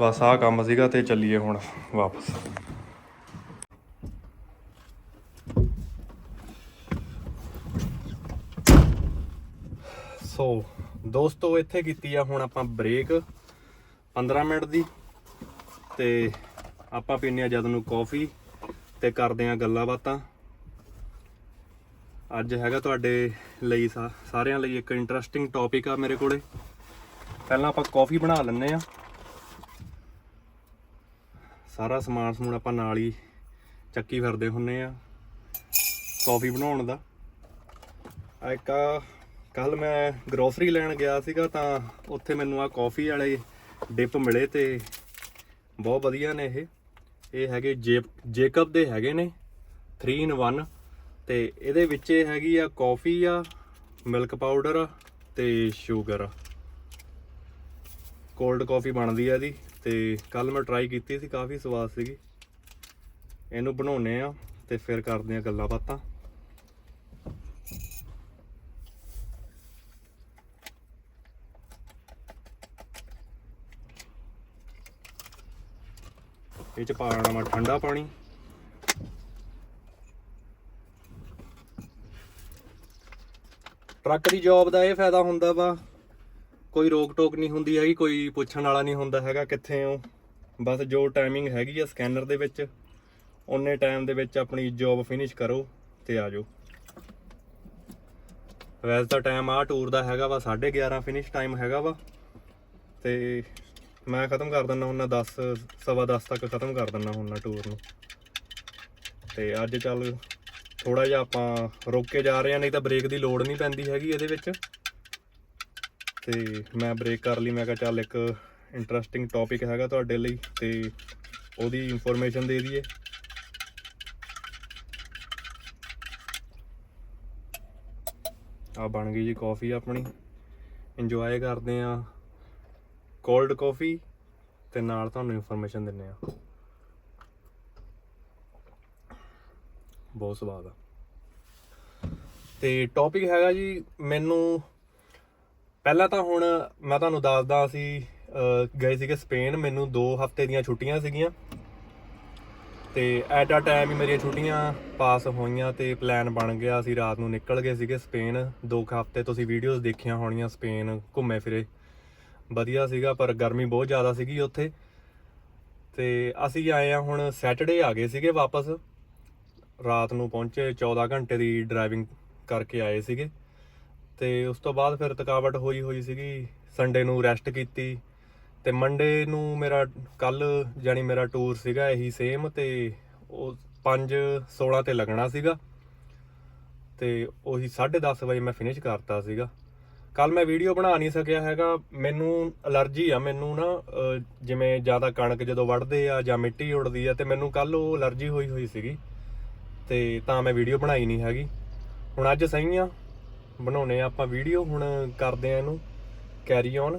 ਬਸ ਆਹ ਕੰਮ ਸੀਗਾ ਤੇ ਚੱਲੀਏ ਹੁਣ ਵਾਪਸ। ਸੋ ਦੋਸਤੋ, ਇੱਥੇ ਕੀਤੀ ਆ ਹੁਣ ਆਪਾਂ ਬ੍ਰੇਕ 15 ਮਿੰਟ ਦੀ ਤੇ ਆਪਾਂ ਪੀਨੇ ਆ ਜਦ ਨੂੰ ਕਾਫੀ। ਤੇ ਕਰਦੇ ਆ ਗੱਲਾਂ ਬਾਤਾਂ। ਅੱਜ ਹੈਗਾ ਤੁਹਾਡੇ ਲਈ ਸਾ- ਸਾਰਿਆਂ ਲਈ ਇੱਕ ਇੰਟਰਸਟਿੰਗ ਟੌਪਿਕ ਆ ਮੇਰੇ ਕੋਲੇ। ਪਹਿਲਾਂ ਆਪਾਂ ਕਾਫੀ ਬਣਾ ਲੈਂਦੇ ਆ। ਸਾਰਾ ਸਮਾਨ ਸਮੂਨ ਆਪਾਂ ਨਾਲ ਹੀ ਚੱਕੀ ਫਿਰਦੇ ਹੁੰਨੇ ਆ ਕਾਫੀ ਬਣਾਉਣ ਦਾ। ਆ ਇੱਕ ਕੱਲ ਮੈਂ ਗਰੋਸਰੀ ਲੈਣ ਗਿਆ ਸੀਗਾ ਤਾਂ ਉੱਥੇ ਮੈਨੂੰ ਆ ਕਾਫੀ ਵਾਲੇ ਡਿਪ ਮਿਲੇ ਤੇ ਬਹੁਤ ਵਧੀਆ ਨੇ ਇਹ। ਇਹ ਹੈਗੇ ਜੇ, ਜੇਕਬ ਦੇ ਹੈਗੇ ਨੇ 3 ਇਨ 1 ਤੇ ਇਹਦੇ ਵਿੱਚ ਇਹ ਹੈਗੀ ਆ ਕਾਫੀ ਆ ਮਿਲਕ ਪਾਊਡਰ ਆ, ਤੇ ਸ਼ੂਗਰ ਆ। ਕੋਲਡ ਕਾਫੀ ਬਣਦੀ ਆ ਇਹਦੀ, ਤੇ ਕੱਲ ਮੈਂ ਟਰਾਈ ਕੀਤੀ ਸੀ, ਕਾਫੀ ਸਵਾਦ ਸੀਗੀ। ਇਹਨੂੰ ਬਣਾਉਨੇ ਆ, ਤੇ ਫਿਰ ਕਰਦੇ ਆ ਗੱਲਾਂ ਬਾਤਾਂ। ਇਹ ਚ ਪਾ ਲੈਣਾ ਮੈਂ ਠੰਡਾ ਪਾਣੀ। ਟਰੱਕ ਦੀ ਜੌਬ ਦਾ ਇਹ ਫਾਇਦਾ ਹੁੰਦਾ ਵਾ। ਕੋਈ ਰੋਕ ਟੋਕ ਨਹੀਂ ਹੁੰਦੀ ਹੈਗੀ, ਕੋਈ ਪੁੱਛਣ ਵਾਲਾ ਨਹੀਂ ਹੁੰਦਾ ਹੈਗਾ ਕਿੱਥੇ ਹੋ ਬਸ ਜੋ ਟਾਈਮਿੰਗ ਹੈਗੀ ਆ ਸਕੈਨਰ ਦੇ ਵਿੱਚ, ਉਹਨੇ ਟਾਈਮ ਦੇ ਵਿੱਚ ਆਪਣੀ ਜੌਬ ਫਿਨਿਸ਼ ਕਰੋ ਤੇ ਆ ਜਾਓ। ਵੈਸੇ ਤਾਂ ਟਾਈਮ ਆ ਟੂਰ ਦਾ ਹੈਗਾ ਵਾ 11:30 ਫਿਨਿਸ਼ ਟਾਈਮ ਹੈਗਾ ਵਾ। ਤੇ ਮੈਂ ਖਤਮ ਕਰ ਦਿੰਦਾ ਹੁੰਦਾ 10 ਸਵਾ 10 ਤੱਕ ਖਤਮ ਕਰ ਦਿੰਦਾ ਹੁੰਦਾ ਟੂਰ ਨੂੰ। ਤੇ ਅੱਜ ਚੱਲ ਥੋੜਾ ਜਿਹਾ ਆਪਾਂ ਰੁਕ ਕੇ ਜਾ ਰਹੇ ਹਾਂ, ਨਹੀਂ ਤਾਂ ਬ੍ਰੇਕ ਦੀ ਲੋੜ ਨਹੀਂ ਪੈਂਦੀ ਹੈਗੀ ਇਹਦੇ ਵਿੱਚ। ਤੇ ਮੈਂ ਬ੍ਰੇਕ ਕਰ ਲਈ, ਮੈਂ ਕਿਹਾ ਚੱਲ ਇੱਕ ਇੰਟਰਸਟਿੰਗ ਟੌਪਿਕ ਹੈਗਾ ਤੁਹਾਡੇ ਲਈ ਤੇ ਉਹਦੀ ਇਨਫੋਰਮੇਸ਼ਨ ਦੇ ਦਈਏ। ਆ ਬਣ ਗਈ ਜੀ ਕਾਫੀ ਆਪਣੀ। ਇੰਜੋਏ ਕਰਦੇ ਆ ਕੋਲਡ ਕਾਫੀ ਤੇ ਨਾਲ ਤੁਹਾਨੂੰ ਇਨਫੋਰਮੇਸ਼ਨ ਦਿੰਨੇ ਆ ਬਹੁਤ ਸਵਾਦ ਆ। ਤੇ ਟੌਪਿਕ ਹੈਗਾ ਜੀ ਮੈਨੂੰ ਪਹਿਲਾਂ ਤਾਂ ਹੁਣ ਮੈਂ ਤੁਹਾਨੂੰ ਦੱਸਦਾ ਅਸੀਂ ਗਏ ਸੀਗੇ ਸਪੇਨ, ਮੈਨੂੰ 2 ਹਫ਼ਤੇ ਦੀਆਂ ਛੁੱਟੀਆਂ ਸੀਗੀਆਂ। ਤੇ ਐਟ ਆ ਟਾਈਮ ਹੀ ਮੇਰੀਆਂ ਛੁੱਟੀਆਂ ਪਾਸ ਹੋਈਆਂ ਤੇ ਪਲਾਨ ਬਣ ਗਿਆ, ਅਸੀਂ ਰਾਤ ਨੂੰ ਨਿਕਲ ਗਏ ਸੀਗੇ ਸਪੇਨ। 2 ਹਫ਼ਤੇ ਤੁਸੀਂ ਵੀਡੀਓਜ਼ ਦੇਖੀਆਂ ਹੋਣੀਆਂ ਸਪੇਨ ਘੁੰਮੇ ਫਿਰੇ। ਵਧੀਆ ਸੀਗਾ, ਪਰ ਗਰਮੀ ਬਹੁਤ ਜ਼ਿਆਦਾ ਸੀਗੀ ਉੱਥੇ। ਤੇ ਅਸੀਂ ਆਏ ਆ ਹੁਣ ਸੈਟਰਡੇ ਆ ਗਏ ਸੀਗੇ ਵਾਪਸ। ਰਾਤ ਨੂੰ ਪਹੁੰਚੇ 14 ਘੰਟੇ ਦੀ ਡਰਾਈਵਿੰਗ ਕਰਕੇ ਆਏ ਸੀਗੇ। ਤੇ ਉਸ ਤੋਂ ਬਾਅਦ ਫਿਰ ਥਕਾਵਟ ਹੋਈ ਹੋਈ ਸੀਗੀ। ਸੰਡੇ ਨੂੰ ਰੈਸਟ ਕੀਤੀ। ਤੇ ਮੰਡੇ ਨੂੰ ਮੇਰਾ ਕੱਲ ਜਾਨੀ ਮੇਰਾ ਟੂਰ ਸੀਗਾ, ਇਹੀ ਸੇਮ ਤੇ ਉਹ 5 16 ਤੇ ਲੱਗਣਾ ਸੀਗਾ। ਤੇ ਉਹੀ 10:30 ਵਜੇ ਮੈਂ ਫਿਨਿਸ਼ ਕਰਤਾ ਸੀਗਾ। ਕੱਲ ਮੈਂ ਵੀਡੀਓ ਬਣਾ ਨਹੀਂ ਸਕਿਆ ਹੈਗਾ। ਮੈਨੂੰ ਅਲਰਜੀ ਆ ਮੈਨੂੰ ਨਾ ਅਹ, ਜਿਵੇਂ ਜ਼ਿਆਦਾ ਕਣਕ ਜਦੋਂ ਵੱਢਦੇ ਆ ਜਾਂ ਮਿੱਟੀ ਉੱਡਦੀ ਆ ਤੇ ਮੈਨੂੰ ਕੱਲ ਉਹ ਅਲਰਜੀ ਹੋਈ ਹੋਈ ਸੀਗੀ ਤੇ ਤਾਂ ਮੈਂ ਵੀਡੀਓ ਬਣਾਈ ਨਹੀਂ ਹੈਗੀ। ਹੁਣ ਅੱਜ ਸਹੀ ਆ ਬਣਾਉਨੇ ਆ ਆਪਾਂ ਵੀਡੀਓ ਹੁਣ ਕਰਦੇ ਆ ਇਹਨੂੰ ਕੈਰੀ ਔਨ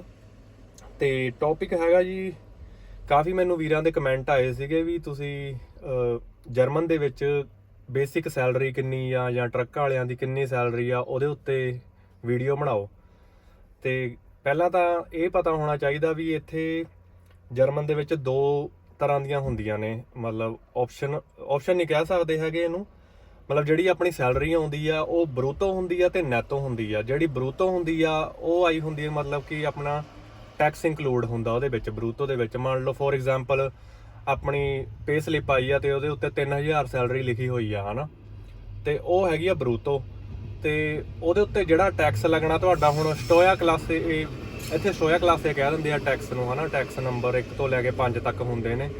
ਤੇ ਟੌਪਿਕ ਹੈਗਾ ਜੀ ਕਾਫੀ ਮੈਨੂੰ ਵੀਰਾਂ ਦੇ ਕਮੈਂਟ ਆਏ ਸੀਗੇ ਵੀ ਤੁਸੀਂ ਜਰਮਨ ਦੇ ਵਿੱਚ ਬੇਸਿਕ ਸੈਲਰੀ ਕਿੰਨੀ ਆ ਜਾਂ ਟਰੱਕ ਵਾਲਿਆਂ ਦੀ ਕਿੰਨੀ ਸੈਲਰੀ ਆ ਉਹਦੇ ਉੱਤੇ ਵੀਡੀਓ ਬਣਾਓ। ਤੇ ਪਹਿਲਾਂ ਤਾਂ ਇਹ ਪਤਾ ਹੋਣਾ ਚਾਹੀਦਾ ਵੀ ਇੱਥੇ ਜਰਮਨ ਦੇ ਵਿੱਚ ਦੋ ਤਰ੍ਹਾਂ ਦੀਆਂ ਹੁੰਦੀਆਂ ਨੇ, ਮਤਲਬ ਆਪਸ਼ਨ ਆਪਸ਼ਨ ਨਹੀਂ ਕਹਿ ਸਕਦੇ ਹੈਗੇ ਇਹਨੂੰ। ਮਤਲਬ ਜਿਹੜੀ ਆਪਣੀ ਸੈਲਰੀ ਆਉਂਦੀ ਆ, ਉਹ ਬਰੂਟੋ ਹੁੰਦੀ ਆ ਤੇ ਨੈਟੋ ਹੁੰਦੀ ਆ। ਜਿਹੜੀ ਬਰੂਟੋ ਹੁੰਦੀ ਆ, ਉਹ ਆਈ ਹੁੰਦੀ ਹੈ ਮਤਲਬ ਕਿ ਆਪਣਾ ਟੈਕਸ ਇਨਕਲੂਡ ਹੁੰਦਾ ਉਹਦੇ ਵਿੱਚ ਬਰੂਟੋ ਦੇ ਵਿੱਚ। ਮੰਨ ਲਓ ਫੋਰ ਐਗਜ਼ਾਮਪਲ ਆਪਣੀ ਪੇ ਸਲਿੱਪ ਆਈ ਆ ਤੇ ਉਹਦੇ ਉੱਤੇ 3000 ਸੈਲਰੀ ਲਿਖੀ ਹੋਈ ਆ, ਹਨਾ? ਤੇ ਉਹ ਹੈਗੀ ਆ ਬਰੂਟੋ ਤੇ ਉਹਦੇ ਉੱਤੇ ਜਿਹੜਾ ਟੈਕਸ ਲੱਗਣਾ ਤੁਹਾਡਾ ਹੁਣ ਸਟੋਇਆ ਕਲਾਸ ਇਹ ਇੱਥੇ ਸਟੋਇਆ ਕਲਾਸ ਇਹ ਕਹਿ ਦਿੰਦੇ ਆ ਟੈਕਸ ਨੂੰ, ਹਨਾ? ਟੈਕਸ ਨੰਬਰ 1 ਤੋਂ ਲੈ ਕੇ 5 ਤੱਕ ਹੁੰਦੇ ਨੇ।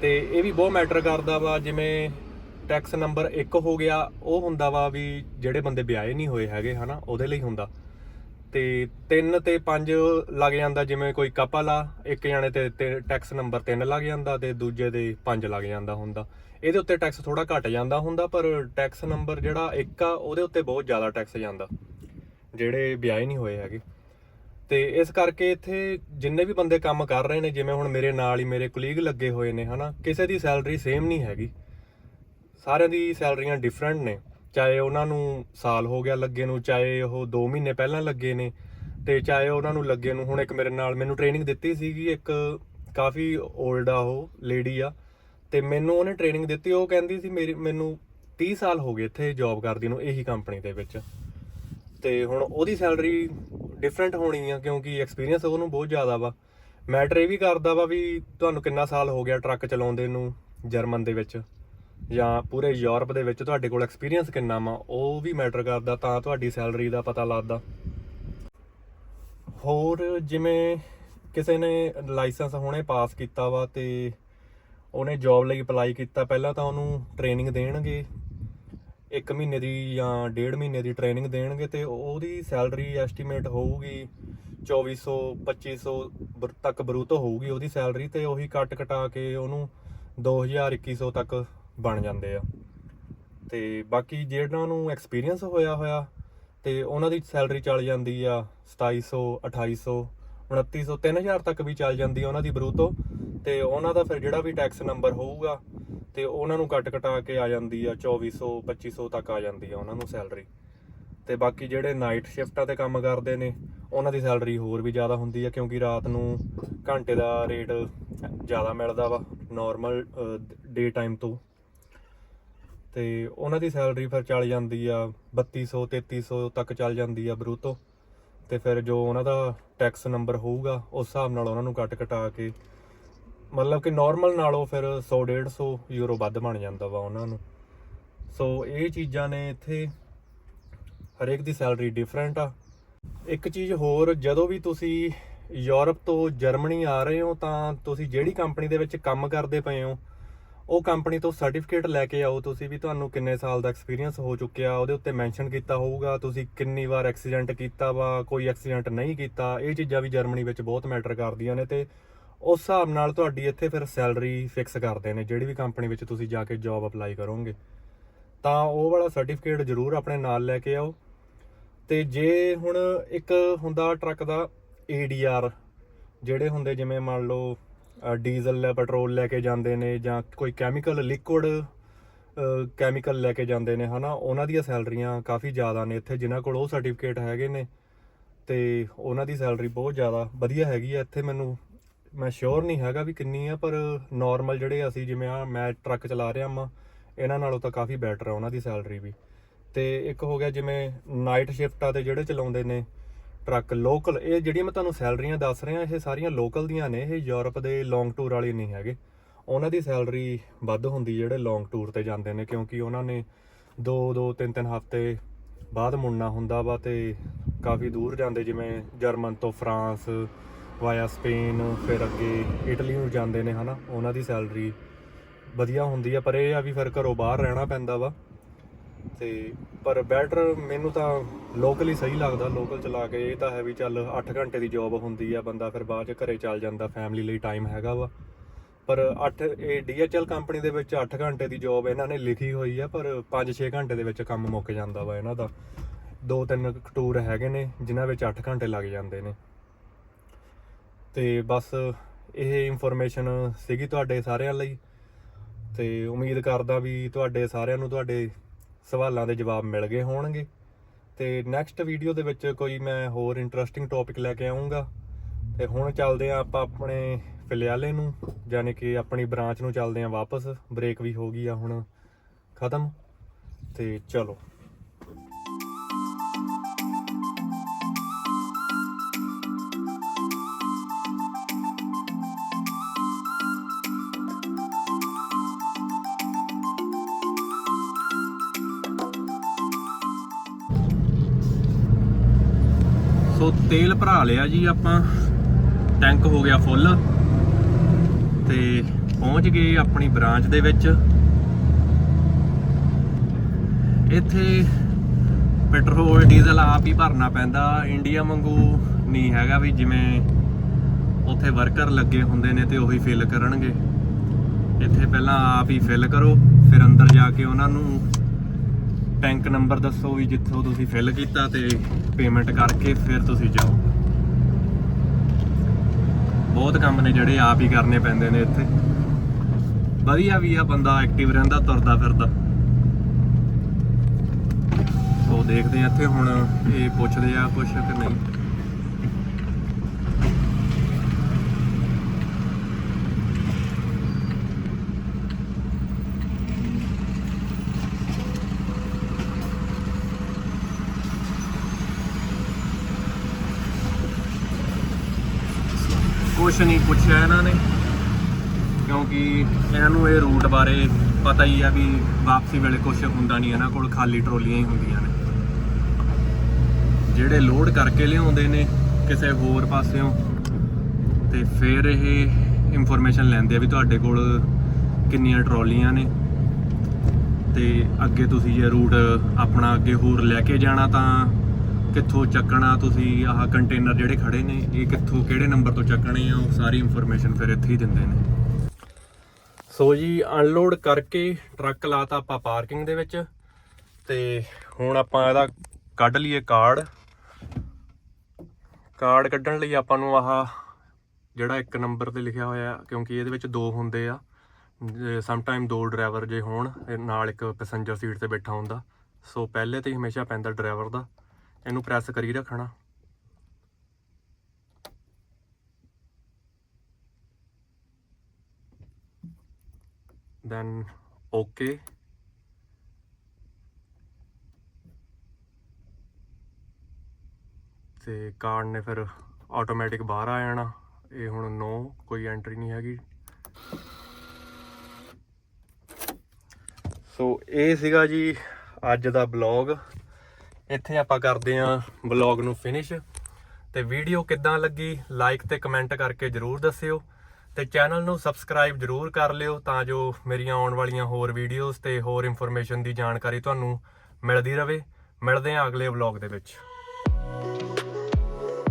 ਤੇ ਇਹ ਵੀ ਬਹੁਤ ਮੈਟਰ ਕਰਦਾ ਵਾ, ਜਿਵੇਂ ਟੈਕਸ ਨੰਬਰ 1 ਹੋ ਗਿਆ, ਉਹ ਹੁੰਦਾ ਵਾ ਵੀ ਜਿਹੜੇ ਬੰਦੇ ਵਿਆਹੇ ਨਹੀਂ ਹੋਏ ਹੈਗੇ, ਹਨਾ? ਉਹਦੇ ਲਈ ਹੁੰਦਾ। ਤੇ 3 ਤੇ 5 ਲੱਗ ਜਾਂਦਾ, ਜਿਵੇਂ ਕੋਈ ਕਪਲ ਆ ਇੱਕ ਜਣੇ ਤੇ ਟੈਕਸ ਨੰਬਰ 3 ਲੱਗ ਜਾਂਦਾ ਤੇ ਦੂਜੇ ਦੇ 5 ਲੱਗ ਜਾਂਦਾ ਹੁੰਦਾ। ਇਹਦੇ ਉੱਤੇ ਟੈਕਸ ਥੋੜਾ ਘਟ ਜਾਂਦਾ ਹੁੰਦਾ, ਪਰ ਟੈਕਸ ਨੰਬਰ ਜਿਹੜਾ 1 ਆ, ਉਹਦੇ ਉੱਤੇ ਬਹੁਤ ਜ਼ਿਆਦਾ ਟੈਕਸ ਜਾਂਦਾ। ਜਿਹੜੇ ਵਿਆਹੇ ਨਹੀਂ ਹੋਏ ਹੈਗੇ। ਤੇ ਇਸ ਕਰਕੇ ਇੱਥੇ ਜਿੰਨੇ ਵੀ ਬੰਦੇ ਕੰਮ ਕਰ ਰਹੇ ਨੇ, ਜਿਵੇਂ ਹੁਣ ਮੇਰੇ ਨਾਲ ਹੀ ਮੇਰੇ ਕੁਲੀਗ ਲੱਗੇ ਹੋਏ ਨੇ, ਹਨਾ, ਕਿਸੇ ਦੀ ਸੈਲਰੀ ਸੇਮ ਨਹੀਂ ਹੈਗੀ। ਸਾਰਿਆਂ ਦੀ ਸੈਲਰੀਆਂ ਡਿਫਰੈਂਟ ਨੇ। ਚਾਹੇ ਉਹਨਾਂ ਨੂੰ ਸਾਲ ਹੋ ਗਿਆ ਲੱਗੇ ਨੂੰ, ਚਾਹੇ ਉਹ 2 ਮਹੀਨੇ ਪਹਿਲਾਂ ਲੱਗੇ ਨੇ, ਤੇ ਚਾਹੇ ਉਹਨਾਂ ਨੂੰ ਲੱਗੇ ਨੂੰ, ਹੁਣ ਇੱਕ ਮੇਰੇ ਨਾਲ ਮੈਨੂੰ ਟ੍ਰੇਨਿੰਗ ਦਿੱਤੀ ਸੀਗੀ, ਇੱਕ ਕਾਫੀ 올ਡ ਆ ਉਹ ਲੇਡੀ ਆ, ਤੇ ਮੈਨੂੰ ਉਹਨੇ ਟ੍ਰੇਨਿੰਗ ਦਿੱਤੀ, ਉਹ ਕਹਿੰਦੀ ਸੀ ਮੇਰੀ, ਮੈਨੂੰ 30 ਸਾਲ ਹੋ ਗਏ ਇੱਥੇ ਜੌਬ ਕਰਦੀ ਨੂੰ, ਇਹੀ ਕੰਪਨੀ ਦੇ ਵਿੱਚ। ਤੇ ਹੁਣ ਉਹਦੀ ਸੈਲਰੀ ਡਿਫਰੈਂਟ ਹੋਣੀ ਆ, ਕਿਉਂਕਿ ਐਕਸਪੀਰੀਅੰਸ ਉਹਨੂੰ ਬਹੁਤ ਜ਼ਿਆਦਾ ਵਾ। ਮੈਟਰ ਇਹ ਵੀ ਕਰਦਾ ਵਾ ਵੀ ਤੁਹਾਨੂੰ ਕਿੰਨਾ ਸਾਲ ਹੋ ਗਿਆ ਟਰੱਕ ਚਲਾਉਂਦੇ ਨੂੰ, ਜਰਮਨ ਦੇ ਵਿੱਚ। ਜਾਂ ਪੂਰੇ ਯੂਰਪ ਦੇ ਵਿੱਚ ਤੁਹਾਡੇ ਕੋਲ ਐਕਸਪੀਰੀਅੰਸ ਕਿੰਨਾ ਵਾ, ਉਹ ਵੀ ਮੈਟਰ ਕਰਦਾ ਤਾਂ ਤੁਹਾਡੀ ਸੈਲਰੀ ਦਾ ਪਤਾ ਲੱਗਦਾ। ਹੋਰ ਜਿਵੇਂ ਕਿਸੇ ਨੇ ਲਾਇਸੈਂਸ ਹੁਣੇ ਪਾਸ ਕੀਤਾ ਵਾ ਤੇ ਉਹਨੇ ਜੌਬ ਲਈ ਅਪਲਾਈ ਕੀਤਾ, ਪਹਿਲਾਂ ਤਾਂ ਉਹਨੂੰ ਟ੍ਰੇਨਿੰਗ ਦੇਣਗੇ, ਇੱਕ ਮਹੀਨੇ ਦੀ ਜਾਂ ਡੇਢ ਮਹੀਨੇ ਦੀ ਟ੍ਰੇਨਿੰਗ ਦੇਣਗੇ ਤੇ ਉਹਦੀ ਸੈਲਰੀ ਐਸਟੀਮੇਟ ਹੋਊਗੀ 2400 2500 ਬਰ- ਤੱਕ ਬਰੂਤੋ ਹੋਊਗੀ ਉਹਦੀ ਸੈਲਰੀ ਤੇ ਉਹੀ ਕੱਟ ਕਟਾ ਕੇ ਉਹਨੂੰ 2000 2100 ਤੱਕ ਬਣ ਜਾਂਦੇ ਆ। ਤੇ ਬਾਕੀ ਜਿਹੜਾ ਨੂੰ ਐਕਸਪੀਰੀਅੰਸ ਹੋਇਆ ਹੋਇਆ, ਤੇ ਉਹਨਾਂ ਦੀ ਸੈਲਰੀ ਚੱਲ ਜਾਂਦੀ ਆ 2700 2800 2900 3000 ਤੱਕ ਵੀ ਚੱਲ ਜਾਂਦੀ ਆ ਉਹਨਾਂ ਦੀ ਬਰੂਤੋ ਤੇ ਉਹਨਾਂ ਦਾ ਫਿਰ ਜਿਹੜਾ ਵੀ ਟੈਕਸ ਨੰਬਰ ਹੋਊਗਾ, ਤੇ ਉਹਨਾਂ ਨੂੰ ਕੱਟ ਕਟਾ ਕੇ ਆ ਜਾਂਦੀ ਆ 2400 2500 ਤੱਕ ਆ ਜਾਂਦੀ ਆ ਉਹਨਾਂ ਨੂੰ ਸੈਲਰੀ ਤੇ ਬਾਕੀ ਜਿਹੜੇ ਨਾਈਟ ਸ਼ਿਫਟਾਂ ਤੇ ਕੰਮ ਕਰਦੇ ਨੇ, ਉਹਨਾਂ ਦੀ ਸੈਲਰੀ ਹੋਰ ਵੀ ਜ਼ਿਆਦਾ ਹੁੰਦੀ ਆ, ਕਿਉਂਕਿ ਰਾਤ ਨੂੰ ਘੰਟੇ ਦਾ ਰੇਟ ਜ਼ਿਆਦਾ ਮਿਲਦਾ ਵਾ ਨਾਰਮਲ ਡੇ ਟਾਈਮ ਤੋਂ। ਤੇ ਉਹਨਾਂ ਦੀ ਸੈਲਰੀ ਫਿਰ ਚੱਲ ਜਾਂਦੀ ਆ 3200 3300 ਤੱਕ ਚੱਲ ਜਾਂਦੀ ਆ ਬਰੂਤੋ। ਤੇ ਫਿਰ ਜੋ ਉਹਨਾਂ ਦਾ ਟੈਕਸ ਨੰਬਰ ਹੋਊਗਾ, ਉਸ ਹਿਸਾਬ ਨਾਲ ਉਹਨਾਂ ਨੂੰ ਕੱਟ ਕਟਾ ਕੇ ਮਤਲਬ ਕਿ ਨਾਰਮਲ ਨਾਲੋਂ ਫਿਰ 100 150 ਯੂਰੋ ਵੱਧ ਬਣ ਜਾਂਦਾ ਵਾ ਉਹਨਾਂ ਨੂੰ। ਸੋ ਇਹ ਚੀਜ਼ਾਂ ਨੇ ਇੱਥੇ ਹਰੇਕ ਦੀ ਸੈਲਰੀ ਡਿਫਰੈਂਟ ਆ। ਇੱਕ ਚੀਜ਼ ਹੋਰ, ਜਦੋਂ ਵੀ ਤੁਸੀਂ ਯੂਰਪ ਤੋਂ ਜਰਮਨੀ ਆ ਰਹੇ ਹੋ, ਤਾਂ ਤੁਸੀਂ ਜਿਹੜੀ ਕੰਪਨੀ ਦੇ ਵਿੱਚ ਕੰਮ ਕਰਦੇ ਪਏ ਹੋ ਉਹ ਕੰਪਨੀ ਤੋਂ ਸਰਟੀਫਿਕੇਟ ਲੈ ਕੇ ਆਓ, ਤੁਸੀਂ ਵੀ ਤੁਹਾਨੂੰ ਕਿੰਨੇ ਸਾਲ ਦਾ ਐਕਸਪੀਰੀਅੰਸ ਹੋ ਚੁੱਕਿਆ, ਉਹਦੇ ਉੱਤੇ ਮੈਂਸ਼ਨ ਕੀਤਾ ਹੋਊਗਾ, ਤੁਸੀਂ ਕਿੰਨੀ ਵਾਰ ਐਕਸੀਡੈਂਟ ਕੀਤਾ ਵਾ, ਕੋਈ ਐਕਸੀਡੈਂਟ ਨਹੀਂ ਕੀਤਾ, ਇਹ ਚੀਜ਼ਾਂ ਵੀ ਜਰਮਨੀ ਵਿੱਚ ਬਹੁਤ ਮੈਟਰ ਕਰਦੀਆਂ ਨੇ ਤੇ ਉਸ ਹਿਸਾਬ ਨਾਲ ਤੁਹਾਡੀ ਇੱਥੇ ਫਿਰ ਸੈਲਰੀ ਫਿਕਸ ਕਰਦੇ ਨੇ, ਜਿਹੜੀ ਵੀ ਕੰਪਨੀ ਵਿੱਚ ਤੁਸੀਂ ਜਾ ਕੇ ਜੌਬ ਅਪਲਾਈ ਕਰੋਗੇ। ਤਾਂ ਉਹ ਵਾਲਾ ਸਰਟੀਫਿਕੇਟ ਜ਼ਰੂਰ ਆਪਣੇ ਨਾਲ ਲੈ ਕੇ ਆਓ। ਤੇ ਜੇ ਹੁਣ ਇੱਕ ਹੁੰਦਾ ਟਰੱਕ ਦਾ ADR ਜਿਹੜੇ ਹੁੰਦੇ ਜਿਵੇਂ ਮੰਨ ਲਓ ਅ, ਡੀਜ਼ਲ ਪੈਟਰੋਲ ਲੈ ਕੇ ਜਾਂਦੇ ਨੇ ਜਾਂ ਕੋਈ ਕੈਮੀਕਲ ਲਿਕੁਇਡ ਕੈਮੀਕਲ ਲੈ ਕੇ ਜਾਂਦੇ ਨੇ ਹਨਾ? ਉਹਨਾਂ ਦੀਆਂ ਸੈਲਰੀਆਂ ਕਾਫੀ ਜ਼ਿਆਦਾ ਨੇ ਇੱਥੇ ਜਿਨ੍ਹਾਂ ਕੋਲ ਉਹ ਸਰਟੀਫਿਕੇਟ ਹੈਗੇ ਨੇ। ਤੇ ਉਹਨਾਂ ਦੀ ਸੈਲਰੀ ਬਹੁਤ ਜ਼ਿਆਦਾ ਵਧੀਆ ਹੈਗੀ ਆ ਇੱਥੇ ਮੈਨੂੰ ਮੈਂ ਸ਼ੋਰ ਨਹੀਂ ਹੈਗਾ ਵੀ ਕਿੰਨੀ ਆ ਪਰ ਨਾਰਮਲ ਜਿਹੜੇ ਅਸੀਂ ਜਿਵੇਂ ਆ ਮੈਂ ਟਰੱਕ ਚਲਾ ਰਿਹਾ ਵਾਂ ਇਹਨਾਂ ਨਾਲੋਂ ਤਾਂ ਕਾਫੀ ਬੈਟਰ ਆ ਉਹਨਾਂ ਦੀ ਸੈਲਰੀ ਵੀ। ਤੇ ਇੱਕ ਹੋ ਗਿਆ ਜਿਵੇਂ ਨਾਈਟ ਸ਼ਿਫਟ ਆ ਤੇ ਜਿਹੜੇ ਚਲਾਉਂਦੇ ਨੇ ਟਰੱਕ ਲੋਕਲ ਇਹ ਜਿਹੜੀਆਂ ਮੈਂ ਤੁਹਾਨੂੰ ਸੈਲਰੀਆਂ ਦੱਸ ਰਿਹਾ, ਇਹ ਸਾਰੀਆਂ ਲੋਕਲ ਦੀਆਂ ਨੇ, ਇਹ ਯੂਰਪ ਦੇ ਲੌਂਗ ਟੂਰ ਵਾਲੇ ਨਹੀਂ ਹੈਗੇ। ਉਹਨਾਂ ਦੀ ਸੈਲਰੀ ਵੱਧ ਹੁੰਦੀ ਜਿਹੜੇ ਲੌਂਗ ਟੂਰ ਤੇ ਜਾਂਦੇ ਨੇ, ਕਿਉਂਕਿ ਉਹਨਾਂ ਨੇ 2 2 3 3 ਹਫ਼ਤੇ ਬਾਅਦ ਮੁੜਨਾ ਹੁੰਦਾ ਵਾ ਤੇ ਕਾਫੀ ਦੂਰ ਜਾਂਦੇ, ਜਿਵੇਂ ਜਰਮਨ ਤੋਂ ਫਰਾਂਸ, ਵਾਇਆ ਸਪੇਨ, ਫਿਰ ਅੱਗੇ ਇਟਲੀ ਨੂੰ ਜਾਂਦੇ ਨੇ, ਹਨਾ। ਉਹਨਾਂ ਦੀ ਸੈਲਰੀ ਵਧੀਆ ਹੁੰਦੀ ਆ, ਪਰ ਇਹ ਆ ਵੀ ਫਿਰ ਘਰੋਂ ਬਾਹਰ ਰਹਿਣਾ ਪੈਂਦਾ ਵਾ। ਤੇ ਪਰ ਬੈਟਰ ਮੈਨੂੰ ਤਾਂ ਲੋਕਲ ਹੀ ਸਹੀ ਲੱਗਦਾ ਲੋਕਲ ਚਲਾ ਕੇ ਇਹ ਤਾਂ ਹੈ ਵੀ ਚੱਲ 8 ਘੰਟੇ ਦੀ ਜੌਬ ਹੁੰਦੀ ਆ ਬੰਦਾ, ਫਿਰ ਬਾਅਦ ਚ ਘਰੇ ਚੱਲ ਜਾਂਦਾ ਫੈਮਿਲੀ ਲਈ ਟਾਈਮ ਹੈਗਾ ਵਾ। ਪਰ 8 ਇਹ DHL ਕੰਪਨੀ ਦੇ ਵਿੱਚ 8 ਘੰਟੇ ਦੀ ਜੌਬ ਇਹਨਾਂ ਨੇ ਲਿਖੀ ਹੋਈ ਆ, ਪਰ 5-6 ਘੰਟੇ ਦੇ ਵਿੱਚ ਕੰਮ ਮੁੱਕ ਜਾਂਦਾ ਵਾ ਇਹਨਾਂ ਦਾ। ਦੋ ਤਿੰਨ ਟੂਰ ਹੈਗੇ ਨੇ, ਜਿਨ੍ਹਾਂ ਵਿੱਚ 8 ਘੰਟੇ ਲੱਗ ਜਾਂਦੇ ਨੇ। ਤੇ ਬਸ ਇਹ ਇਨਫੋਰਮੇਸ਼ਨ ਸੀਗੀ ਤੁਹਾਡੇ ਸਾਰਿਆਂ ਲਈ। ਤੇ ਉਮੀਦ ਕਰਦਾ ਵੀ ਤੁਹਾਡੇ ਸਾਰਿਆਂ ਨੂੰ ਤੁਹਾਡੇ ਸਵਾਲਾਂ ਦੇ ਜਵਾਬ ਮਿਲ ਗਏ ਹੋਣਗੇ। ਤੇ ਨੈਕਸਟ ਵੀਡੀਓ ਦੇ ਵਿੱਚ ਕੋਈ ਮੈਂ ਹੋਰ ਇੰਟਰਸਟਿੰਗ ਟੌਪਿਕ ਲੈ ਕੇ ਆਉਂਗਾ ਤੇ ਹੁਣ ਚੱਲਦੇ ਆ ਆਪਾਂ ਆਪਣੇ ਫਿਲਿਆਲੇ ਨੂੰ ਯਾਨੀ ਕਿ ਆਪਣੀ ਬ੍ਰਾਂਚ ਨੂੰ ਚੱਲਦੇ ਆ ਵਾਪਸ। ਬ੍ਰੇਕ ਵੀ ਹੋ ਗਈ ਆ ਹੁਣ, ਖਤਮ। ਤੇ ਚਲੋ। ਤੇਲ ਭਰਾ ਲਿਆ ਜੀ ਆਪਾਂ। ਟੈਂਕ ਹੋ ਗਿਆ ਫੁੱਲ। ਤੇ ਪਹੁੰਚ ਗਏ ਆਪਣੀ ਬ੍ਰਾਂਚ ਦੇ ਵਿੱਚ। ਇੱਥੇ ਪੈਟਰੋਲ, ਡੀਜ਼ਲ ਆਪ ਹੀ ਭਰਨਾ ਪੈਂਦਾ। ਇੰਡੀਆ ਵਾਂਗੂ ਨਹੀਂ ਹੈਗਾ ਵੀ ਜਿਵੇਂ ਉੱਥੇ ਵਰਕਰ ਲੱਗੇ ਹੁੰਦੇ ਨੇ ਤੇ ਉਹੀ ਫਿਲ ਕਰਨਗੇ। ਇੱਥੇ ਪਹਿਲਾਂ ਆਪ ਹੀ ਫਿਲ ਕਰੋ, ਫਿਰ ਅੰਦਰ ਜਾ ਕੇ ਉਹਨਾਂ ਨੂੰ ਟੈਂਕ ਨੰਬਰ ਦੱਸੋ ਵੀ ਜਿੱਥੋਂ ਤੁਸੀਂ ਫਿਲ ਕੀਤਾ ਤੇ ਪੇਮੈਂਟ ਕਰਕੇ ਫਿਰ ਤੁਸੀਂ ਜਾਓ। ਬਹੁਤ ਕੰਮ ਨੇ ਜਿਹੜੇ ਆਪ ਹੀ ਕਰਨੇ ਪੈਂਦੇ ਨੇ ਇੱਥੇ। ਵਧੀਆ ਵੀ ਆ, ਬੰਦਾ ਐਕਟਿਵ ਰਹਿੰਦਾ, ਤੁਰਦਾ ਫਿਰਦਾ। ਉਹ ਦੇਖਦੇ ਆ ਇੱਥੇ ਹੁਣ ਇਹ ਪੁੱਛਦੇ ਆ ਕੁਛ ਕਿ ਨਹੀਂ। ਕੁਛ ਨਹੀਂ ਪੁੱਛਿਆ ਇਹਨਾਂ ਨੇ। ਕਿਉਂਕਿ ਇਹਨਾਂ ਨੂੰ ਇਹ ਰੂਟ ਬਾਰੇ ਪਤਾ ਹੀ ਆ ਵੀ ਵਾਪਸੀ ਵੇਲੇ ਕੁਛ ਹੁੰਦਾ ਨਹੀਂ, ਇਹਨਾਂ ਕੋਲ ਖਾਲੀ ਟਰੋਲੀਆਂ ਹੀ ਹੁੰਦੀਆਂ ਨੇ। ਜਿਹੜੇ ਲੋਡ ਕਰਕੇ ਲਿਆਉਂਦੇ ਨੇ ਕਿਸੇ ਹੋਰ ਪਾਸਿਓਂ, ਤੇ ਫਿਰ ਇਹ ਇਨਫੋਰਮੇਸ਼ਨ ਲੈਂਦੇ ਆ ਵੀ ਤੁਹਾਡੇ ਕੋਲ ਕਿੰਨੀਆਂ ਟਰੋਲੀਆਂ ਨੇ। ਤੇ ਅੱਗੇ ਤੁਸੀਂ ਜੇ ਰੂਟ ਆਪਣਾ ਅੱਗੇ ਹੋਰ ਲੈ ਕੇ ਜਾਣਾ ਤਾਂ ਕਿੱਥੋਂ ਚੱਕਣਾ ਤੁਸੀਂ, ਆਹ ਕੰਟੇਨਰ ਜਿਹੜੇ ਖੜੇ ਨੇ, ਇਹ ਕਿੱਥੋਂ, ਕਿਹੜੇ ਨੰਬਰ ਤੋਂ ਚੱਕਣੇ ਆ, ਉਹ ਸਾਰੀ ਇਨਫੋਰਮੇਸ਼ਨ ਫਿਰ ਇੱਥੇ ਹੀ ਦਿੰਦੇ ਨੇ। ਸੋ ਜੀ ਅਨਲੋਡ ਕਰਕੇ ਟਰੱਕ ਲਾਤਾ ਆਪਾਂ ਪਾਰਕਿੰਗ ਦੇ ਵਿੱਚ, ਤੇ ਹੁਣ ਆਪਾਂ ਇਹਦਾ ਕੱਢ ਲਈਏ ਕਾਰਡ ਕਾਰਡ ਕੱਢਣ ਲਈ ਆਪਾਂ ਨੂੰ ਆਹ ਜਿਹੜਾ ਇੱਕ ਨੰਬਰ ਤੇ ਲਿਖਿਆ ਹੋਇਆ, ਕਿਉਂਕਿ ਇਹਦੇ ਵਿੱਚ ਦੋ ਹੁੰਦੇ ਆ। ਸਮ ਟਾਈਮ ਦੋ ਡਰਾਈਵਰ ਜੇ ਹੋਣ ਨਾਲ ਇੱਕ ਪੈਸੇਂਜਰ ਸੀਟ ਤੇ ਬੈਠਾ ਹੁੰਦਾ। ਸੋ ਪਹਿਲੇ ਤੇ ਹੀ ਹਮੇਸ਼ਾ ਪੈਂਦਾ ਡਰਾਈਵਰ ਦਾ। ਇਹਨੂੰ ਪ੍ਰੈਸ ਕਰੀ ਰੱਖਣਾ। ਦੈਨ ਓਕੇ ਤੇ ਕਾਰਡ ਨੇ ਫਿਰ ਆਟੋਮੈਟਿਕ ਬਾਹਰ ਆ ਜਾਣਾ। ਇਹ ਹੁਣ ਨੋ ਕੋਈ ਐਂਟਰੀ ਨਹੀਂ ਹੈਗੀ। ਸੋ ਇਹ ਸੀਗਾ ਜੀ ਅੱਜ ਦਾ ਬਲੌਗ ਇੱਥੇ ਆਪਾਂ ਕਰਦੇ ਆਂ ਬਲੌਗ ਨੂੰ ਫਿਨਿਸ਼ ਤੇ ਵੀਡੀਓ ਕਿੱਦਾਂ ਲੱਗੀ ਲਾਈਕ ਤੇ ਕਮੈਂਟ ਕਰਕੇ ਜਰੂਰ ਦੱਸਿਓ। ਤੇ ਚੈਨਲ ਨੂੰ ਸਬਸਕ੍ਰਾਈਬ ਜਰੂਰ ਕਰ ਲਿਓ ਤਾਂ ਜੋ ਮੇਰੀਆਂ ਆਉਣ ਵਾਲੀਆਂ ਹੋਰ ਵੀਡੀਓਜ਼ ਤੇ ਹੋਰ ਇਨਫੋਰਮੇਸ਼ਨ ਦੀ ਜਾਣਕਾਰੀ ਤੁਹਾਨੂੰ ਮਿਲਦੀ ਰਹੇ। ਮਿਲਦੇ ਆਂ ਅਗਲੇ ਵਲੌਗ ਦੇ ਵਿੱਚ।